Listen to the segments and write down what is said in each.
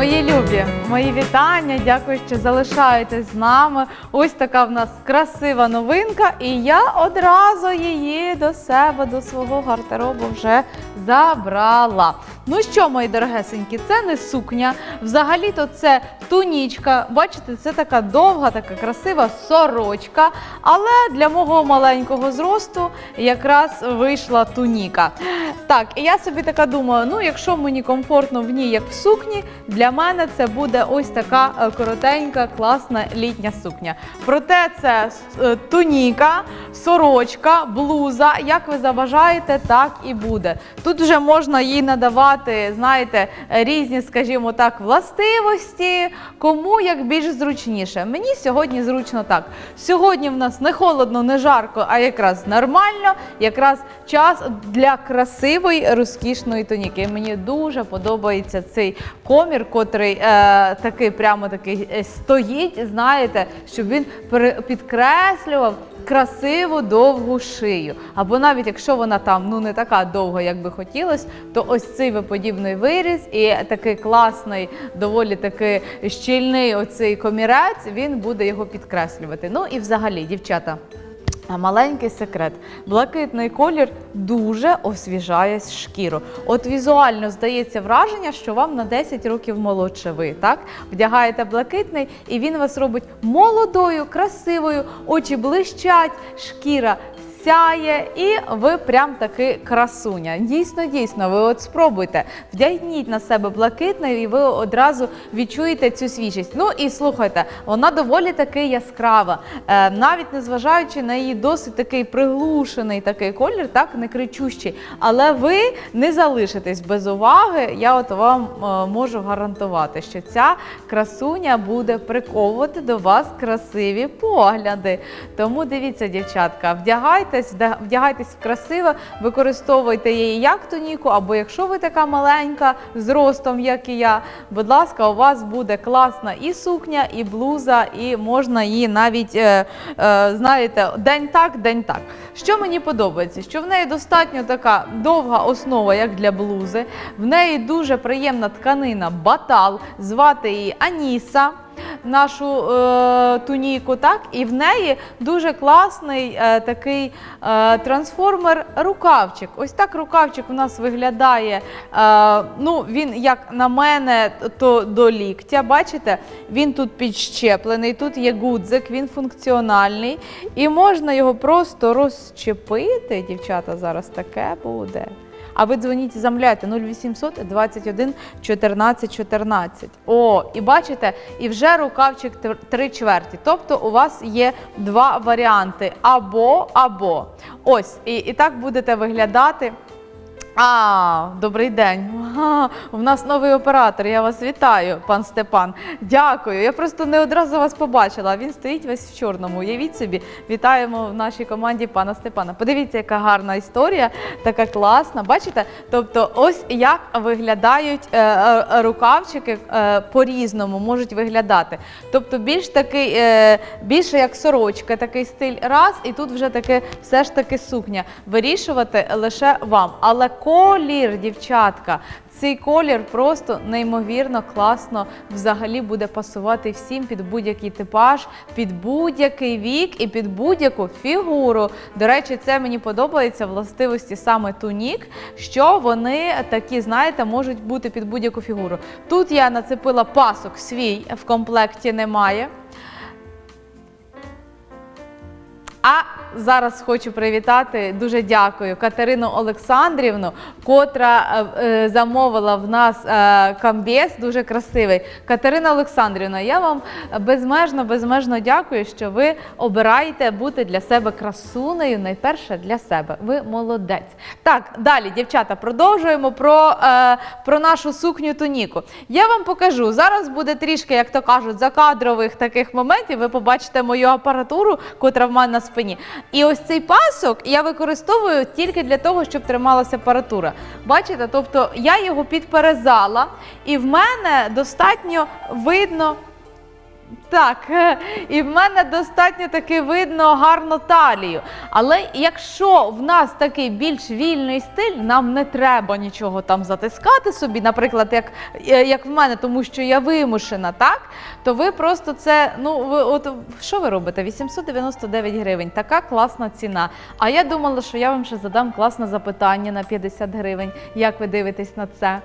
Мої любі, мої вітання. Дякую, що залишаєтесь з нами. Ось така в нас красива новинка, і я одразу її до себе, до свого гардеробу вже забрала. Ну що, мої дорогесенькі, це не сукня. Взагалі-то це тунічка. Бачите, це така довга, така красива сорочка. Але для мого маленького зросту якраз вийшла туніка. Так, і я собі така думаю: ну, якщо мені комфортно в ній, як в сукні, для мене це буде ось така е, коротенька, класна літня сукня. Проте це е, туніка, сорочка, блуза. Як ви забажаєте, так і буде. Тут вже можна їй надавати, знаєте, різні, скажімо так, властивості, кому як більш зручніше. Мені сьогодні зручно так. Сьогодні в нас не холодно, не жарко, а якраз нормально, якраз час для красивої розкішної тоніки. Мені дуже подобається цей комір, котрий е, такий прямо такий е, стоїть, знаєте, щоб він підкреслював красиву довгу шию. Або навіть якщо вона там ну не така довга, як би хотілося, то ось цей виподібний виріз і такий класний, доволі таки щільний оцей комірець, він буде його підкреслювати. Ну і взагалі, дівчата. А Маленький секрет. Блакитний колір дуже освіжає шкіру. От візуально здається враження, що вам на 10 років молодше ви, так? Вдягаєте блакитний, і він вас робить молодою, красивою, очі блищать, шкіра сяє, і ви прям таки красуня. Дійсно, дійсно, ви от спробуйте. Вдягніть на себе блакитний, і ви одразу відчуєте цю свіжість. Ну і слухайте, вона доволі таки яскрава, Е, навіть незважаючи на її досить такий приглушений такий колір, так не кричущий. Але ви не залишитесь без уваги. Я от вам е, можу гарантувати, що ця красуня буде приковувати до вас красиві погляди. Тому дивіться, дівчатка, вдягайтесь, вда- вдягайтесь красиво, використовуйте її як тоніку, або якщо ви така маленька з ростом, як і я, будь ласка, у вас буде класна і сукня, і блуза, і можна її навіть, е, е, знаєте, день так, день так. Що мені подобається? Що в неї достатньо така довга основа, як для блузи. В неї дуже приємна тканина батал, звати її Аніса. Нашу е, туніку, так, і в неї дуже класний е, такий е, трансформер рукавчик. Ось так рукавчик у нас виглядає. Ну, він, як на мене, то до ліктя. Бачите, він тут підщеплений, тут є гудзик, він функціональний. І можна його просто розчепити. Дівчата, зараз таке буде. А ви дзвоніть і замовляйте 0800 21 14 14. О, і бачите, і вже рукавчик тр- три чверті. Тобто у вас є два варіанти: або, або. Ось, і, і так будете виглядати. А, добрий день. У нас новий оператор. Я вас вітаю, пан Степан. Дякую. Я просто не одразу вас побачила. Він стоїть весь в чорному. Уявіть собі, вітаємо в нашій команді пана Степана. Подивіться, яка гарна історія, така класна. Бачите? Тобто, ось як виглядають е, е, рукавчики е, по-різному можуть виглядати. Тобто, більш такий, більше як сорочка, такий стиль раз, і тут вже таке все ж таки сукня. Вирішувати лише вам. Але колір, дівчатка, цей колір просто неймовірно класно взагалі буде пасувати всім під будь-який типаж, під будь-який вік і під будь-яку фігуру. До речі, це мені подобається властивості саме тунік, що вони такі, знаєте, можуть бути під будь-яку фігуру. Тут я нацепила пасок свій в комплекті немає. А зараз хочу привітати, дуже дякую Катерину Олександрівну, котра е, е, замовила в нас е, камбєс дуже красивий. Катерина Олександрівна, я вам безмежно, безмежно дякую, що ви обираєте бути для себе красунею, найперше для себе. Ви молодець. Так, далі, дівчата, продовжуємо про, про нашу сукню туніку. Я вам покажу. Зараз буде трішки, як то кажуть, закадрових таких моментів. Ви побачите мою апаратуру, котра в мене на спині. І ось цей пасок я використовую тільки для того, щоб трималася апаратура. Бачите, тобто я його підперезала, і в мене достатньо видно Так, е, і в мене достатньо таки видно гарно талію. Але якщо в нас такий більш вільний стиль, нам не треба нічого там затискати собі, наприклад, як, е, як в мене, тому що я вимушена, так? То ви просто це, ну ви от що ви робите? 899 гривень, така класна ціна. А я думала, що я вам ще задам класне запитання на 50 гривень. Як ви дивитесь на це?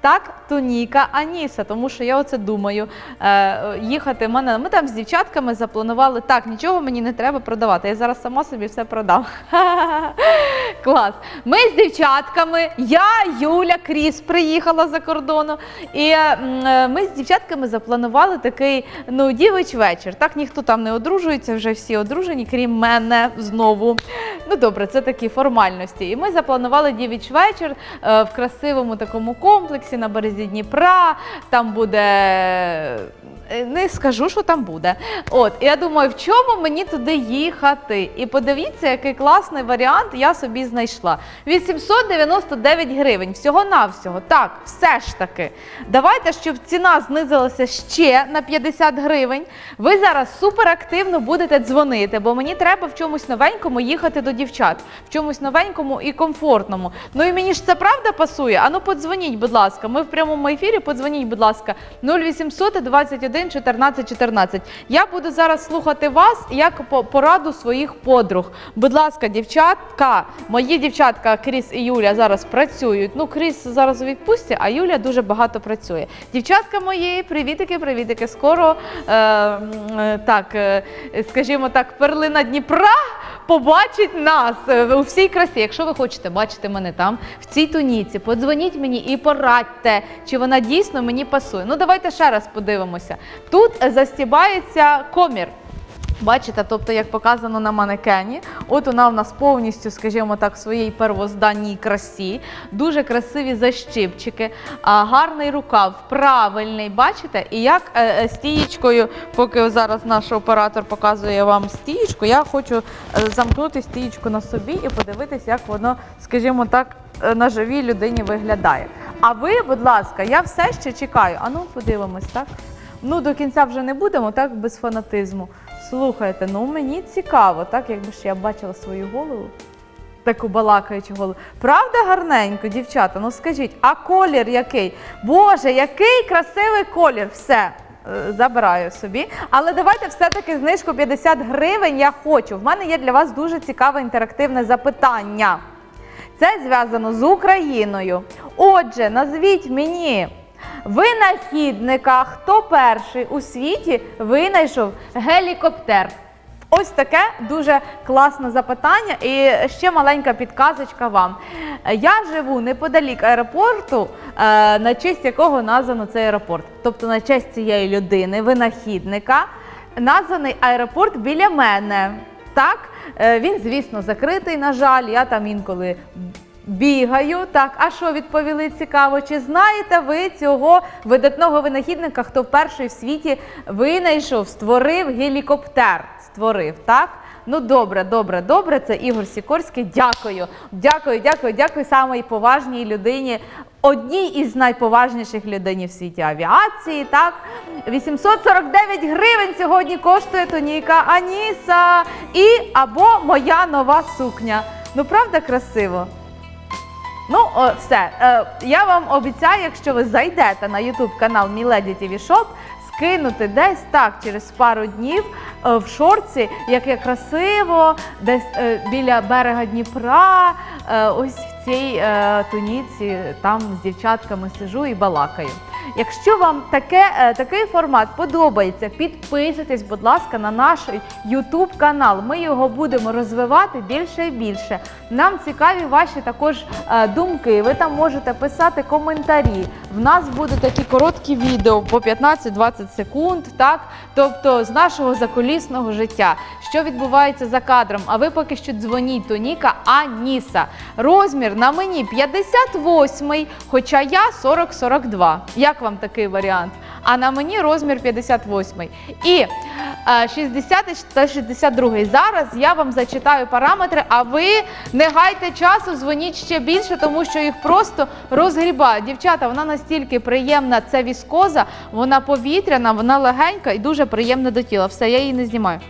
Так, Туніка Аніса, тому що я оце думаю. Е, їхати мене. Ми там з дівчатками запланували. Так, нічого мені не треба продавати. Я зараз сама собі все продам. Клас. Ми з дівчатками, я, Юля, Кріс приїхала за кордону. І е, е, ми з дівчатками запланували такий ну, дівич вечір. Так ніхто там не одружується, вже всі одружені, крім мене знову. Ну добре, це такі формальності. І ми запланували дівич вечір е, в красивому такому комплексі на березі Дніпра. Там буде. Е, Не скажу, що там буде. От, і я думаю, в чому мені туди їхати? І подивіться, який класний варіант я собі знайшла. 899 гривень, всього-навсього. Так, все ж таки. Давайте, щоб ціна знизилася ще на 50 гривень. Ви зараз суперактивно будете дзвонити, бо мені треба в чомусь новенькому їхати до дівчат, в чомусь новенькому і комфортному. Ну і мені ж це правда пасує. Ану, подзвоніть, будь ласка. Ми в прямому ефірі. Подзвоніть, будь ласка, 0800 21 14 14. Я буду зараз слухати вас як по- пораду своїх подруг. Будь ласка, дівчатка, мої дівчатка Кріс і Юля зараз працюють. Ну, Кріс зараз у відпустці, а Юля дуже багато працює. Дівчатка мої, привітики, привітики. Скоро е, е, так, е, скажімо так, перлина Дніпра побачить нас е, у всій красі. Якщо ви хочете бачити мене там, в цій туніці, подзвоніть мені і порадьте, чи вона дійсно мені пасує. Ну, давайте ще раз подивимося. Тут е, застібається комір. Бачите, тобто, як показано на манекені, от вона в нас повністю, скажімо так, в своїй первозданній красі, дуже красиві защипчики, гарний рукав, правильний, бачите? І як е, е, стієчкою, поки зараз наш оператор показує вам стієчку, я хочу замкнути стієчку на собі і подивитись, як воно, скажімо так, на живій людині виглядає. А ви, будь ласка, я все ще чекаю. А ну подивимось, так? Ну, до кінця вже не будемо, так, без фанатизму. Слухайте, ну мені цікаво, так, якби ж я бачила свою голову. Таку балакаючу голову. Правда гарненько, дівчата? Ну скажіть, а колір який? Боже, який красивий колір! Все. е, Забираю собі. Але давайте все-таки знижку 50 гривень я хочу. В мене є для вас дуже цікаве інтерактивне запитання. Це зв'язано з Україною. Отже, назвіть мені винахідника, хто перший у світі винайшов гелікоптер. Ось таке дуже класне запитання. І ще маленька підказочка вам. Я живу неподалік аеропорту, е, на честь якого названо цей аеропорт. Тобто на честь цієї людини, винахідника, названий аеропорт біля мене. Так, Е, він, звісно, закритий, на жаль, я там інколи бігаю. Так, а що відповіли цікаво? Чи знаєте ви цього видатного винахідника, хто перший в світі винайшов, створив гелікоптер? Створив, так? Ну добре, добре, добре. Це Ігор Сікорський. Дякую. Дякую, дякую, дякую самій поважній людині. Одній із найповажніших людей в світі авіації, так 849 гривень сьогодні коштує тоніка Аніса і або моя нова сукня. Ну правда красиво? Ну, о, все. Е, я вам обіцяю, якщо ви зайдете на YouTube канал Міледі Тіві Шоп, скинути десь так через пару днів е, в шорці, як я красиво, десь е, біля берега Дніпра, е, ось в цій е, туніці, там з дівчатками сижу і балакаю. Якщо вам таке, е, такий формат подобається, підписуйтесь, будь ласка, на наш YouTube канал. Ми його будемо розвивати більше і більше. Нам цікаві ваші також е, думки. Ви там можете писати коментарі. В нас будуть такі короткі відео по 15-20 секунд, так тобто з нашого закулісного життя, що відбувається за кадром. А ви поки що дзвоніть Тоніка Аніса. Розмір на мені 58, хоча я 40-42. Як вам такий варіант? А на мені розмір 58. І 60 та 62. Зараз я вам зачитаю параметри, а ви не гайте часу, дзвоніть ще більше, тому що їх просто розгрібають. Дівчата, вона настільки приємна, це віскоза, вона повітряна, вона легенька і дуже приємна до тіла. Все, я її не знімаю.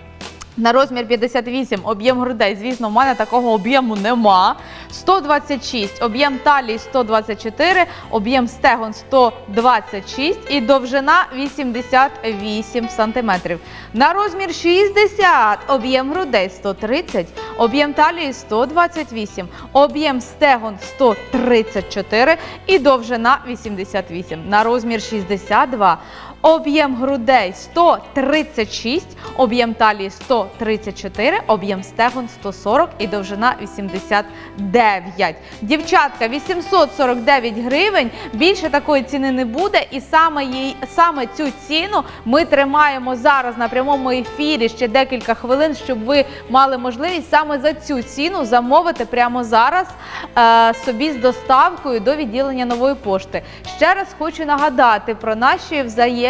На розмір 58 об'єм грудей, звісно, в мене такого об'єму нема. 126, об'єм талії 124, об'єм стегон 126 і довжина 88 сантиметрів. На розмір 60, об'єм грудей 130, об'єм талії 128, об'єм стегон 134 і довжина 88. На розмір 62, об'єм грудей 136, об'єм талії 134, об'єм стегон 140 і довжина 89. Дівчатка, 849 гривень. Більше такої ціни не буде. І саме її саме цю ціну ми тримаємо зараз на прямому ефірі ще декілька хвилин, щоб ви мали можливість саме за цю ціну замовити прямо зараз е, собі з доставкою до відділення нової пошти. Ще раз хочу нагадати про наші взаємні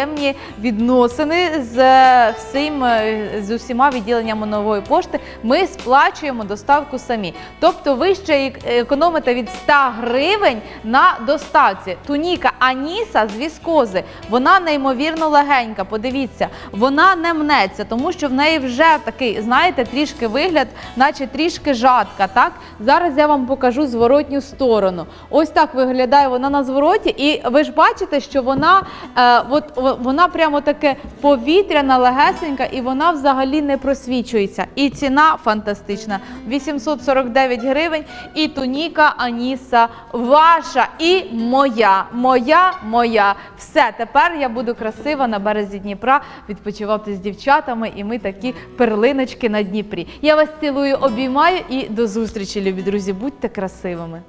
відносини з е, всім е, з усіма відділеннями нової пошти. Ми сплачуємо доставку самі. Тобто ви ще економите від 100 гривень на доставці. Туніка Аніса з віскози. Вона неймовірно легенька. Подивіться, вона не мнеться, тому що в неї вже такий, знаєте, трішки вигляд, наче трішки жатка. Так зараз я вам покажу зворотню сторону. Ось так виглядає вона на звороті, і ви ж бачите, що вона, е, от вона прямо таке повітряна, легесенька, і вона взагалі не просвічується. І ціна фантастична 849 гривень. І туніка Аніса ваша і моя. Моя, моя. Все, тепер я буду красива на березі Дніпра відпочивати з дівчатами, і ми такі перлиночки на Дніпрі. Я вас цілую, обіймаю і до зустрічі, любі друзі. Будьте красивими.